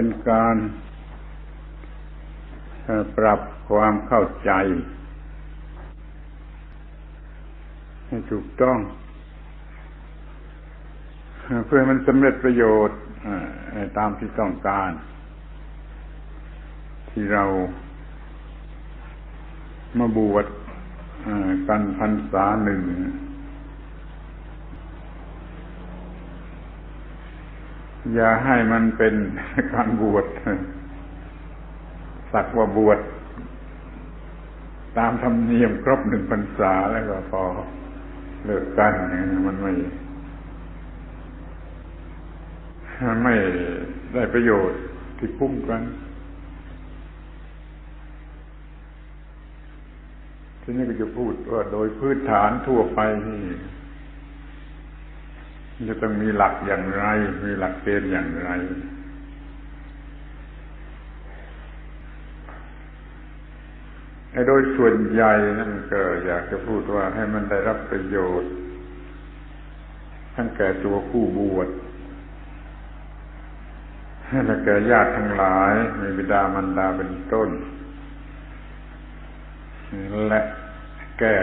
เป็นการปรับความเข้าใจ ให้ถูกต้อง เพื่อมันสำเร็จประโยชน์ตามที่ต้องการ ที่เรามาบวชกันพรรษาหนึ่ง อย่าให้มันเป็นการบวชสักว่าบวชตามธรรมเนียมครบหนึ่งพรรษาแล้วก็พอเลิกกันมันไม่ ไม่ได้ประโยชน์ที่พุ่งกันทีนี้ก็จะพูดว่าโดยพื้นฐานทั่วไปนี่ จะต้องมีหลักอย่างไร มีหลักเกณฑ์อย่างไร โดยส่วนใหญ่นั่นก็อยากจะพูดว่าให้มันได้รับประโยชน์ ทั้งแก่ตัวผู้บวชและแก่ญาติทั้งหลาย มีบิดามารดาเป็นต้น และแก่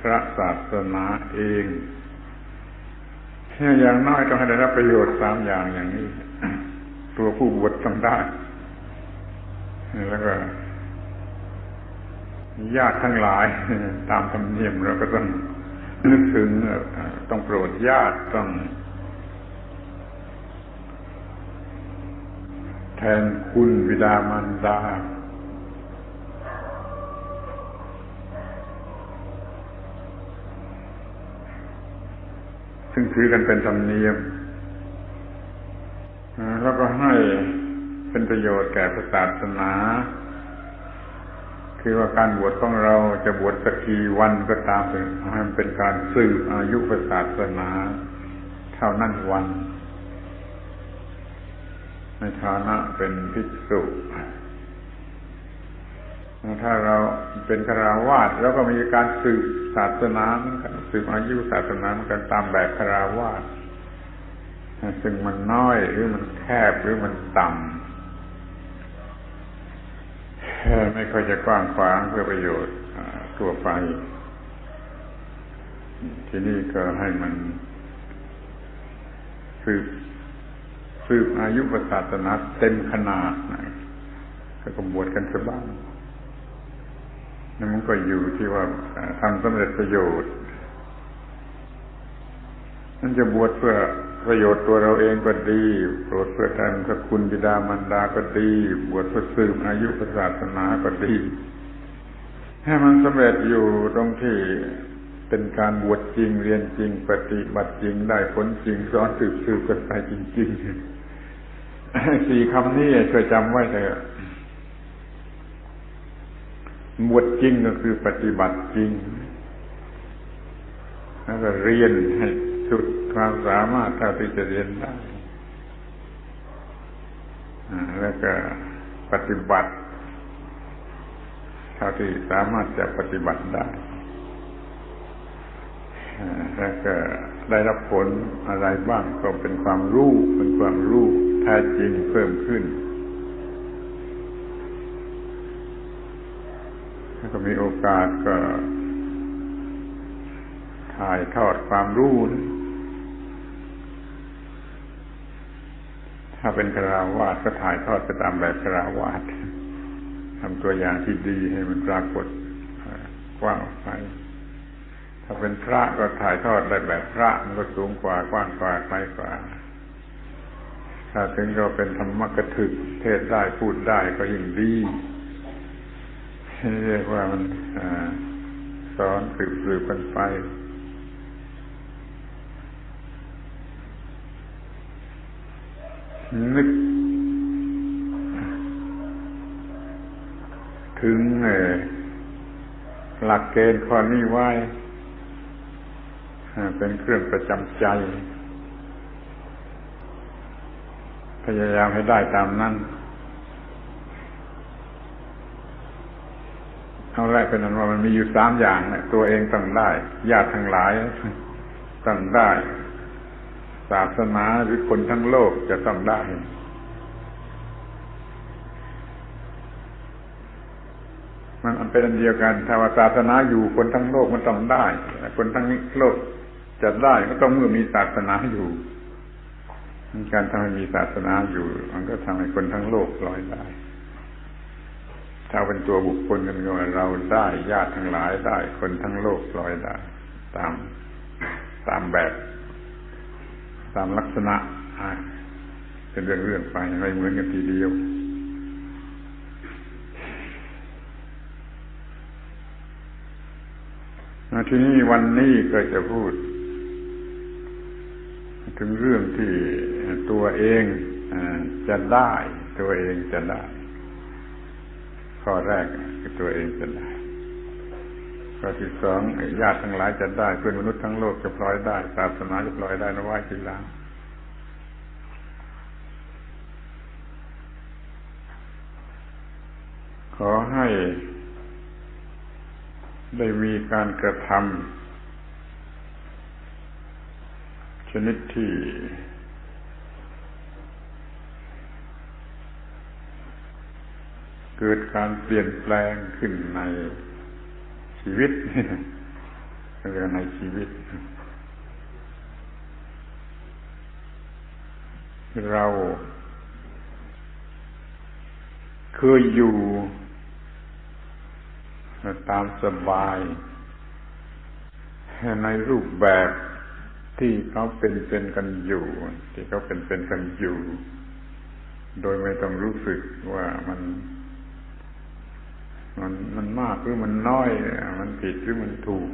พระศาสนาเอง อย่างน้อยต้องให้ได้รับประโยชน์สามอย่างอย่างนี้ ตัวผู้บวชต้องได้ แล้วก็ญาติทั้งหลาย ตามธรรมเนียมเราก็ต้องนึกถึงต้องโปรดญาติต้อง แทนคุณวิดามารดา ซึ่งถือกันเป็นธรรมเนียมแล้วก็ให้เป็นประโยชน์แก่ศาสนา คือว่าการบวชของเราจะบวชสักกี่วันก็ตามให้มันเป็นการสืบอายุศาสนา เท่านั้นวัน ในฐานะเป็นภิกษุถ้าเราเป็นคราวาสแล้วก็มีการสืบศาสนา สืบอายุศาสนากันตามแบบคราวาสซึ่งมันน้อยหรือมันแคบหรือมันต่ำไม่ค่อยจะกว้างขวางเพื่อประโยชน์ทั่วไป ที่นี่ก็ให้มันสืบสืบอายุประศาสนาเต็มขนาดหน่อยก็บวชกันสับ้างนั่นมันก็อยู่ที่ว่าทำสำเร็จประโยชน์ นั่นจะบวชเพื่อประโยชน์ตัวเราเองก็ดี โปรดเพื่อแทนสกุลบิดามารดาก็ดี บวชเพื่อสืบอายุศาสนาก็ดี ให้มันสำเร็จอยู่ตรงที่เป็นการบวชจริงเรียนจริง ปฏิบัติจริงได้ผลจริงสอนสืบสืบกันไปจริงๆสี่คำนี้ช่วยจำไว้เถอะบวชจริงก็คือปฏิบัติจริง แล้วก็เรียนให้ สุดความสามารถเท่าที่จะเรียนได้แล้วก็ปฏิบัติเท่าที่สามารถจะปฏิบัติได้แล้วก็ได้รับผลอะไรบ้างก็เป็นความรู้เป็นความรู้แท้จริงเพิ่มขึ้นแล้วก็มีโอกาสก็ถ่ายทอดความรู้ ถ้าเป็นคราวาสก็ถ่ายทอดไปตามแบบคราวาสทำตัวอย่างที่ดีให้มันปรากฏกว้างไปถ้าเป็นพระก็ถ่ายทอดได้แบบพระมันก็สูงกว่ากว้างกว่าไกลกว่า ถ้าถึงเราเป็นธรรมกถึกเทศได้พูดได้ก็ยิ่งดีเรียกว่ามันสอนสืบสืบกันไป นึก ถึงหลักเกณฑ์ข้อนี้ไว้เป็นเครื่องประจำใจ พยายามให้ได้ตามนั้นเอาแรกเป็นนั้นว่ามันมีอยู่สามอย่างตัวเองต้องได้ ญาติทั้งหลายต้องได้ ศาสนาหรือคนทั้งโลกจะต้องได้ มันเป็นอันเดียวกัน ถ้าว่าศาสนาอยู่คนทั้งโลกมันต้องได้ คนทั้งโลกจะได้ก็ต้องเมื่อมีศาสนาอยู่ การทำให้มีศาสนาอยู่ มันก็ทำให้คนทั้งโลกลอยได้ถ้าเป็นตัวบุคคลกันก็เราได้ญาติทั้งหลายได้ คนทั้งโลกลอยได้ ตามตามแบบ ตามลักษณะเป็นเรื่องเรื่องไปไม่เหมือนกันทีเดียว ทีนี้วันนี้ก็จะพูด ถึงเรื่องที่ตัวเองจะได้ ตัวเองจะได้ ข้อแรกคือตัวเองจะได้ ข้อที่สองญาติทั้งหลายจะได้ เพื่อนมนุษย์ทั้งโลกจะปล่อยได้ ศาสนาจะปล่อยได้นะว่าทีหลังขอให้ได้มีการกระทำชนิดที่เกิดการเปลี่ยนแปลงขึ้นใน ชีวิตเรื่องในชีวิต เรา เคยอยู่ตามสบาย ในรูปแบบที่เขาเป็นเป็นกันอยู่ ที่เขาเป็นเป็นกันอยู่ โดยไม่ต้องรู้สึกว่ามัน มันมันมากหรือมันน้อยมันผิดหรือมันถูก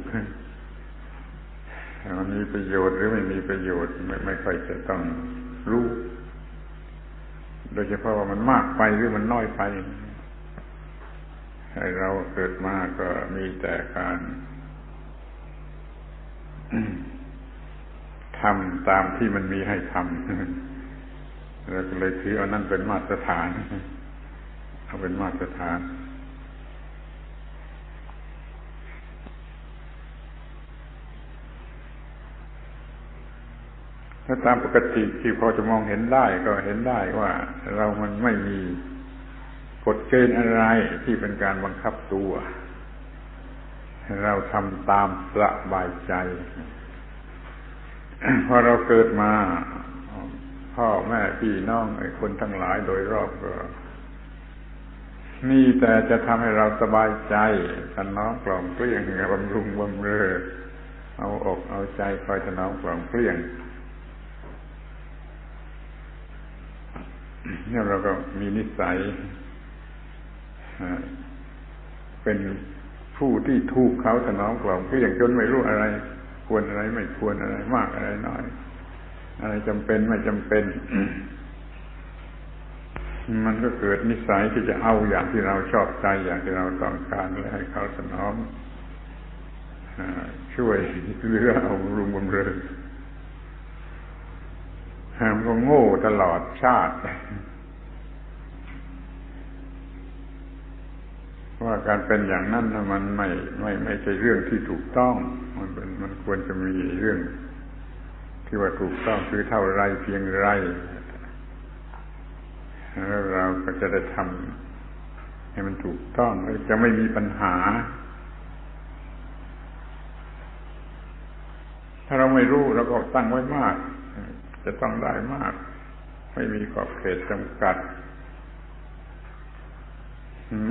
มันมีประโยชน์หรือไม่มีประโยชน์ไม่ไม่ค่อยจะต้องรู้ โดยเฉพาะว่ามันมากไปหรือมันน้อยไปให้เราเกิดมาก็มีแต่การทำตามที่มันมีให้ทำเราก็เลยถือเอานั่นเป็นมาตรฐาน เอาเป็นมาตรฐาน ถ้าตามปกติที่พอจะมองเห็นได้ก็เห็นได้ว่า เรามันไม่มีกฎเกณฑ์อะไรที่เป็นการบังคับตัว เราทำตามสบายใจพอเราเกิดมา พ่อแม่พี่น้องไอ้คนทั้งหลายโดยรอบก็นี่แต่จะทำให้เราสบายใจกันน้องกล่อมเกลี้ยงบำรุงบำเรอเอาอกเอาใจคอยถนอมกล่อมเกลี้ยง เนี่ยเราก็มีนิสัยเป็นผู้ที่ถูกเขาถนอมกล่อมเกลี้ยงจนไม่รู้อะไร ควรอะไรไม่ควรอะไรมากอะไรน้อย อะไรจำเป็นไม่จำเป็น มันก็เกิดนิสัยที่จะเอาอย่างที่เราชอบใจอย่างที่เราต้องการและให้เขาสนอมช่วยเหลือเอารุมบำเรอ มันก็โง่ตลอดชาติ ว่าการเป็นอย่างนั้นมันไม่ไม่ไม่ใช่เรื่องที่ถูกต้อง มันเป็นมันควรจะมีเรื่อง ที่ว่าถูกต้องคือเท่าไรเพียงไรแล้วเราก็จะได้ทำให้มันถูกต้องจะไม่มีปัญหา ถ้าเราไม่รู้เราก็ตั้งไว้มาก จะต้องได้มาก ไม่มีขอบเขตจำกัด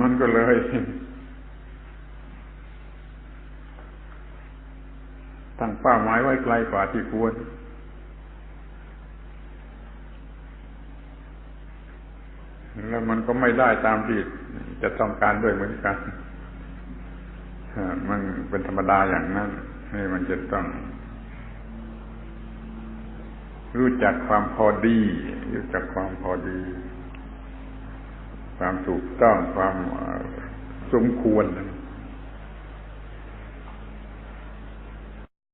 มันก็เลยตั้งเป้าหมายไว้ไกลกว่าที่ควรแล้วมันก็ไม่ได้ตามที่จะต้องการด้วยเหมือนกัน มันเป็นธรรมดาอย่างนั้นให้มันจะต้อง รู้จักความพอดี รู้จักความพอดี ความถูกต้องความสมควร